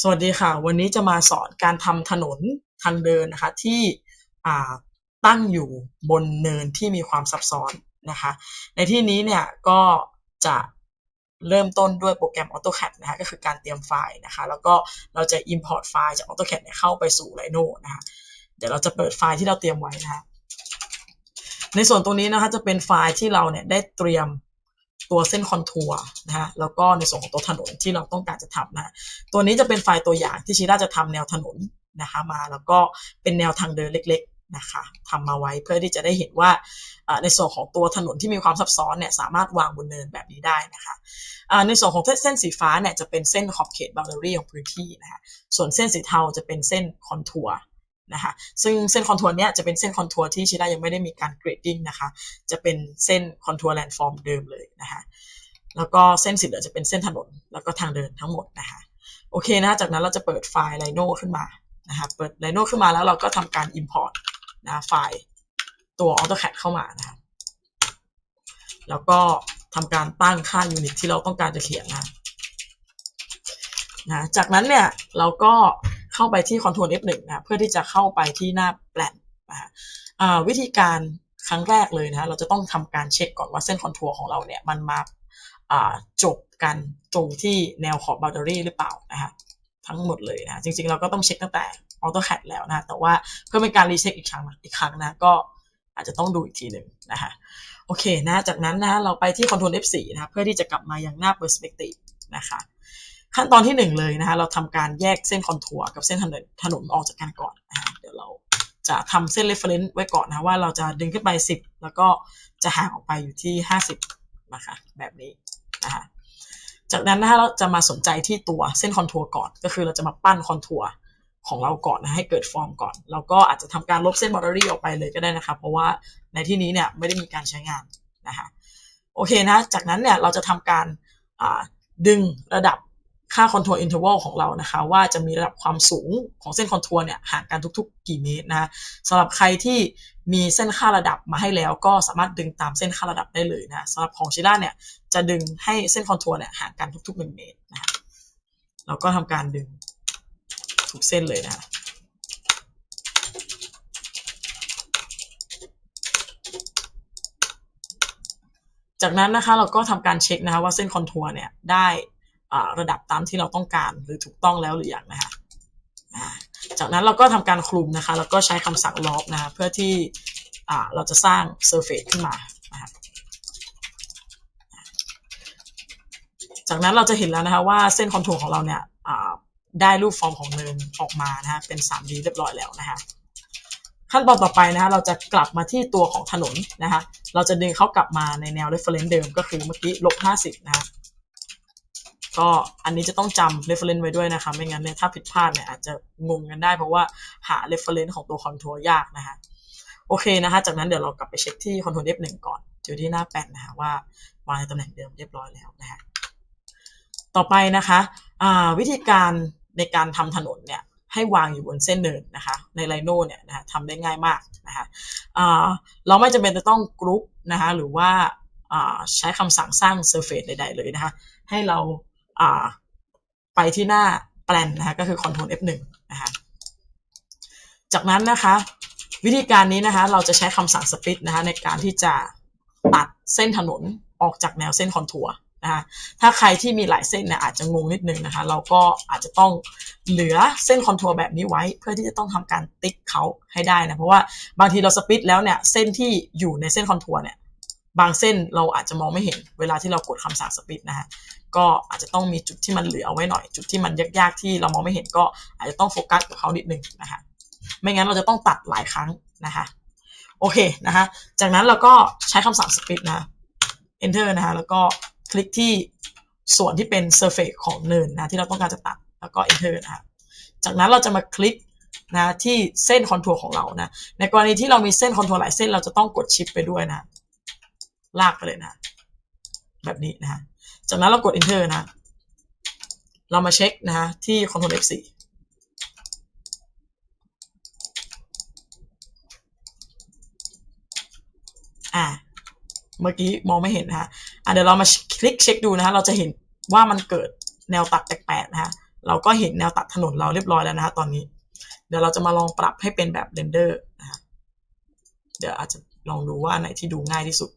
สวัสดีค่ะ วันนี้จะมาสอนการทำถนนทางเดินนะคะที่ตั้งอยู่บนเนินที่มีความซับซ้อนนะคะ ในที่นี้เนี่ยก็จะเริ่มต้นด้วยโปรแกรม AutoCAD นะคะก็คือการเตรียมไฟล์นะคะแล้วก็เราจะ import ไฟล์จาก AutoCAD เนี่ยเข้าไปสู่ Rhino นะคะเดี๋ยวเราจะเปิดไฟล์ที่เราเตรียมไว้นะคะในส่วนตรงนี้นะคะจะเป็นไฟล์ที่เราเนี่ยได้เตรียม ตัวเส้นคอนทัวร์นะฮะแล้วก็ในส่วนของตัวถนนที่เราต้องการจะทำนะตัวนี้จะเป็นไฟล์ตัวอย่างที่ชิราจะทำแนวถนนนะคะมาแล้วก็เป็นแนวทางเดินเล็กๆนะคะทำมาไว้เพื่อที่จะได้เห็นว่าในส่วนของตัวถนนที่มีความซับซ้อนเนี่ยสามารถวางบนเนินแบบนี้ได้นะคะในส่วนของเส้นสีฟ้าเนี่ยจะเป็นเส้นขอบเขตบาร์เรีของพื้นที่นะคะส่วนเส้นสีเทาจะเป็นเส้นคอนทัวร์ นะคะซึ่งเส้นคอนทัวร์เนี้ยจะเป็นเส้นคอนทัวร์ที่ชิรายังไม่ได้มีการเกรดดิ้งนะคะจะเป็นเส้นคอนทัวร์แลนด์ฟอร์มเดิมเลยนะคะแล้วก็เส้นสีเหลืองจะเป็นเส้นถนนแล้วก็ทางเดินทั้งหมดนะคะโอเคนะจากนั้นเราจะเปิดไฟล์ Rhino ขึ้นมานะคะเปิด Rhino ขึ้นมาแล้วเราก็ทำการ Import นะไฟล์ตัว AutoCAD เข้ามานะแล้วก็ทำการตั้งค่ายูนิตที่เราต้องการจะเขียนนะนะจากนั้นเนี่ยเราก็ เข้าไปที่ Ctrl F1 นะเพื่อที่จะเข้าไปที่หน้าแปลนนะวิธีการครั้งแรกเลยนะเราจะต้องทำการเช็คก่อนว่าเส้นคอนทัวร์ของเราเนี่ยมันมาจบกันตรงที่แนวขอบบาร์เดอรี่หรือเปล่านะฮะทั้งหมดเลยนะจริงๆ เราก็ต้องเช็คตั้งแต่ AutoCAD แล้วนะแต่ว่าเพื่อเป็นการรีเช็คอีกครั้งอีกครั้งนะก็อาจจะต้องดูอีกทีหนึ่งนะคะโอเคนะจากนั้นนะเราไปที่ Ctrl F4 นะเพื่อที่จะกลับมายังหน้า Perspective นะคะ ขั้นตอนที่1เลยนะคะเราทำการแยกเส้นคอนทัวร์กับเส้นถนนถนนออกจากกันก่อนนะเดี๋ยวเราจะทำเส้น reference ไว้ก่อนนะว่าเราจะดึงขึ้นไป 10 แล้วก็จะห่างออกไปอยู่ที่ 50นะคะแบบนี้นะคะจากนั้นนะคะเราจะมาสนใจที่ตัวเส้นคอนทัวร์ก่อน ก็คือเราจะมาปั้นคอนทัวร์ของเราก่อนนะให้เกิดฟอร์มก่อนเราก็อาจจะทำการลบเส้นบอร์เดอรี่ออกไปเลยก็ได้นะครับเพราะว่าในที่นี้เนี่ยไม่ได้มีการใช้งานนะคะโอเคนะจากนั้นเนี่ยเราจะทำการดึงระดับ ค่าคอนทัวร์อินเทอร์วัลของเรานะคะ ว่าจะมีระดับความสูงของเส้นคอนทัวร์เนี่ยห่างกันทุกๆ กี่เมตรนะสำหรับใครที่มีเส้นค่าระดับมาให้แล้วก็สามารถดึงตามเส้นค่าระดับได้เลยนะสำหรับของชิล่าเนี่ยจะดึงให้เส้นคอนทัวร์เนี่ยห่างกันทุกๆหนึ่งเมตรนะเราก็ทำการดึงทุกเส้นเลยนะจากนั้นนะคะเราก็ทำการเช็คนะคะว่าเส้นคอนทัวร์เนี่ยได้ ระดับตามที่เราต้องการหรือถูกต้องแล้วหรือยังนะคะจากนั้นเราก็ทำการคลุมนะคะ แล้วก็ใช้คำสั่งลอบนะคะเพื่อที่เราจะสร้างเซอร์เฟซขึ้นมานะคะจากนั้นเราจะเห็นแล้วนะคะว่าเส้นคอนทัวร์ของเราเนี่ยได้รูปฟอร์มของเนินออกมานะฮะเป็น 3D เรียบร้อยแล้วนะคะขั้นตอนต่อไปนะคะเราจะกลับมาที่ตัวของถนนนะคะเราจะดึงเขากลับมาในแนว reference เดิมก็คือเมื่อกี้ลบ50นะคะ ก็อันนี้จะต้องจำ reference ไว้ด้วยนะคะ ไม่งั้นเนี่ยถ้าผิดพลาดเนี่ยอาจจะงงกันได้เพราะว่าหา reference ของตัวคอนทัวร์ยากนะคะโอเคนะคะ จากนั้นเดี๋ยวเรากลับไปเช็คที่คอนโทรล F1 ก่อนอยู่ที่หน้าแปดนะคะว่าวางในตำแหน่งเดิมเรียบร้อยแล้วนะคะต่อไปนะคะวิธีการในการทำถนนเนี่ยให้วางอยู่บนเส้นเนินนะคะในไลโน่เนี่ยนะทำได้ง่ายมากนะคะเราไม่จำเป็นจะต้องกรุ๊ปนะคะหรือว่าใช้คำสั่งสร้างเซอร์เฟซใดๆเลยนะคะให้เรา ไปที่หน้าแปลนนะคะก็คือ Ctrl F1 นะคะจากนั้นนะคะวิธีการนี้นะคะเราจะใช้คำสั่งสปิทนะคะในการที่จะตัดเส้นถนนออกจากแนวเส้นคอนทัวร์นะคะถ้าใครที่มีหลายเส้นเนี่ยอาจจะงงนิดนึงนะคะเราก็อาจจะต้องเหลือเส้นคอนทัวร์แบบนี้ไว้ เพื่อที่จะต้องทำการติ๊กเขาให้ได้นะเพราะว่าบางทีเราสปิทแล้วเนี่ยเส้นที่อยู่ในเส้นคอนทัวร์เนี่ยบางเส้นเราอาจจะมองไม่เห็นเวลาที่เรากดคำสั่งสปิทนะฮะ ก็อาจจะต้องมีจุดที่มันเหลือเอาไว้หน่อย จุดที่มันยากๆที่เรามองไม่เห็นก็อาจจะต้องโฟกัสกับเขานิดนึงนะคะไม่งั้นเราจะต้องตัดหลายครั้งนะคะโอเคนะคะจากนั้นเราก็ใช้คำสั่งสปิทนะ enter นะคะแล้วก็คลิกที่ส่วนที่เป็น surface ของเนินนะที่เราต้องการจะตัดแล้วก็ enter นะคะจากนั้นเราจะมาคลิกนะที่เส้นคอนทัวร์ของเรานะในกรณีที่เรามีเส้นคอนทัวร์หลายเส้นเราจะต้องกดชิปไปด้วยนะ ลากไปเลยนะ แบบนี้นะะ จากนั้นเรากด enter นะ เรามาเช็คนะฮะที่ control F4 อ่าเมื่อกี้มองไม่เห็นนะฮะอะเดี๋ยวเรามาคลิกเช็คดูนะฮะเราจะเห็นว่ามันเกิดแนวตัดแปลกๆนะฮะเราก็เห็นแนวตัดถนนเราเรียบร้อยแล้วนะคะตอนนี้ เดี๋ยวเราจะมาลองปรับให้เป็นแบบเรนเดอร์นะคะเดี๋ยวอาจจะลองดูว่าอันไหนที่ดูง่ายที่สุด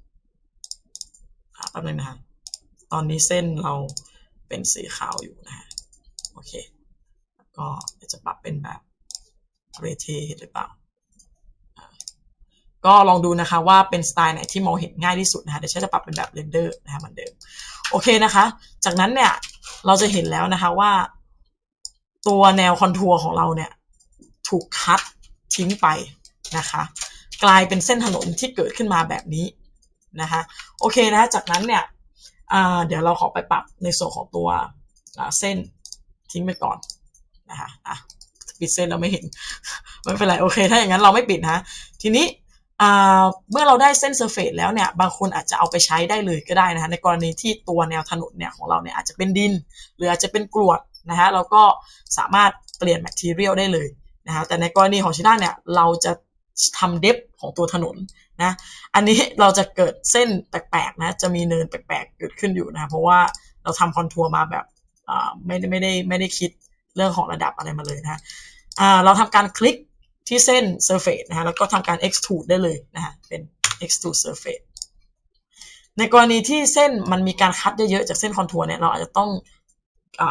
อ่าแป๊บนึงนะคะ ตอนนี้เส้นเราเป็นสีขาวอยู่นะฮะโอเคแล้วก็จะปรับเป็นแบบเรเทหรือเปล่า ก็ลองดูนะคะว่าเป็นสไตล์ไหนที่มองเห็นง่ายที่สุดนะคะเดี๋ยวฉันจะปรับเป็นแบบเรนเดอร์นะคะเหมือนเดิมโอเคนะคะ จากนั้นเนี่ยเราจะเห็นแล้วนะคะว่า ตัวแนวคอนทัวร์ของเราเนี่ยถูกคัดทิ้งไปนะคะ กลายเป็นเส้นถนนที่เกิดขึ้นมาแบบนี้นะคะโอเคนะจากนั้นเนี่ย เดี๋ยวเราขอไปปรับในส่วนของตัวเส้นทิ้งไปก่อนนะคะอะปิดเส้นเราไม่เห็น ไม่เป็นไรโอเค ถ้าอย่างนั้นเราไม่ปิดนะทีนี้เมื่อเราได้เส้นเซอร์เฟซแล้วเนี่ย บางคนอาจจะเอาไปใช้ได้เลยก็ได้นะคะในกรณีที่ตัวแนวถนนเนี่ยของเราเนี่ยอาจจะเป็นดิน หรืออาจจะเป็นกรวดนะฮะเราก็สามารถเปลี่ยนแมทเทียลได้เลยนะฮะแต่ในกรณีของชิด้าเนี่ยเราจะ ทำเดฟของตัวถนนนะ อันนี้เราจะเกิดเส้นแปลกๆนะ จะมีเนินแปลกๆเกิดขึ้นอยู่นะเพราะว่าเราทำคอนทัวร์มาแบบไม่ได้ไม่ได้ไม่ได้คิดเรื่องของระดับอะไรมาเลยนะะเราทำการคลิกที่เส้น surface นะฮะแล้วก็ทำการ extrude ได้เลยนะฮะเป็น extrude surface ในกรณีที่เส้นมันมีการคัดเยอะๆจากเส้นคอนทัวร์เนี่ยเราอาจจะต้องอ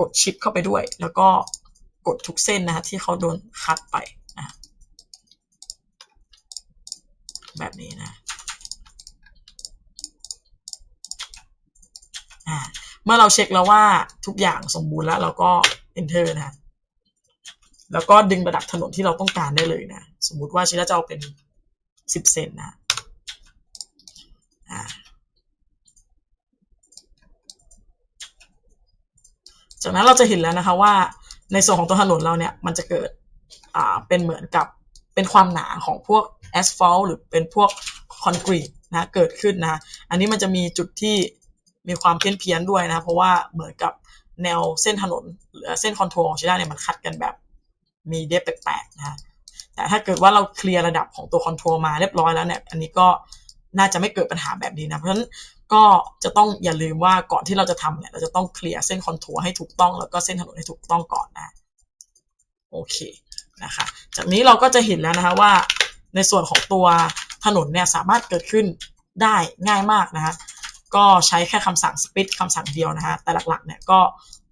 กดชิปเข้าไปด้วย แล้วก็กดทุกเส้นนะฮะที่เขาโดนคัดไปนะ แบบนี้นะอ่าเมื่อเราเช็คแล้วว่าทุกอย่างสมบูรณ์แล้วเราก็ enter นะแล้วก็ดึงระดับถนนที่เราต้องการได้เลยนะ สมมุติว่าชิลาจะเอาเป็นสิบเซนนะอ่าจากนั้นเราจะเห็นแล้วนะคะว่าในส่วนของตัวถนนเราเนี่ยมันจะเกิดอ่าเป็นเหมือนกับเป็นความหนาของพวก แอสฟัลต์หรือเป็นพวกคอนกรีตนะเกิดขึ้นนะอันนี้มันจะมีจุดที่มีความเพี้ยนเพียนด้วยนะ เพราะว่าเหมือนกับแนวเส้นถนนเส้นคอนโทรลของชิด้าเนี่ยมันคัดกันแบบมีเดฟแปลกๆนะแต่ถ้าเกิดว่าเราเคลียร์ระดับของตัวคอนโทรลมาเรียบร้อยแล้วเนี่ย อันนี้ก็น่าจะไม่เกิดปัญหาแบบนี้นะ เพราะฉะนั้นก็จะต้องอย่าลืมว่าก่อนที่เราจะทำเนี่ย เราจะต้องเคลียร์เส้นคอนโทรลให้ถูกต้องแล้วก็เส้นถนนให้ถูกต้องก่อนนะ โอเคนะคะ จากนี้เราก็จะเห็นแล้วนะคะว่า ในส่วนของตัวถนนเนี่ยสามารถเกิดขึ้นได้ง่ายมากนะคะก็ใช้แค่คำสั่งสปิดคำสั่งเดียวนะฮะแต่หลักๆเนี่ยก็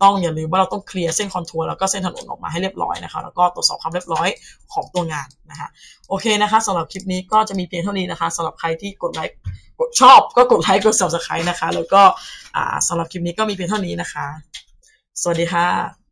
ต้องอย่าลืมว่าเราต้องเคลียร์เส้นคอนทัวร์แล้วก็เส้นถนนออกมาให้เรียบร้อยนะคะแล้วก็ตรวจสอบความเรียบร้อยของตัวงานนะคะโอเคนะคะสำหรับคลิปนี้ก็จะมีเพียงเท่านี้นะคะสำหรับใครที่กดไลค์กดชอบก็กดไลค์กด subscribe นะคะ แล้วก็สำหรับคลิปนี้ก็มีเพียงเท่านี้นะคะ สวัสดีค่ะ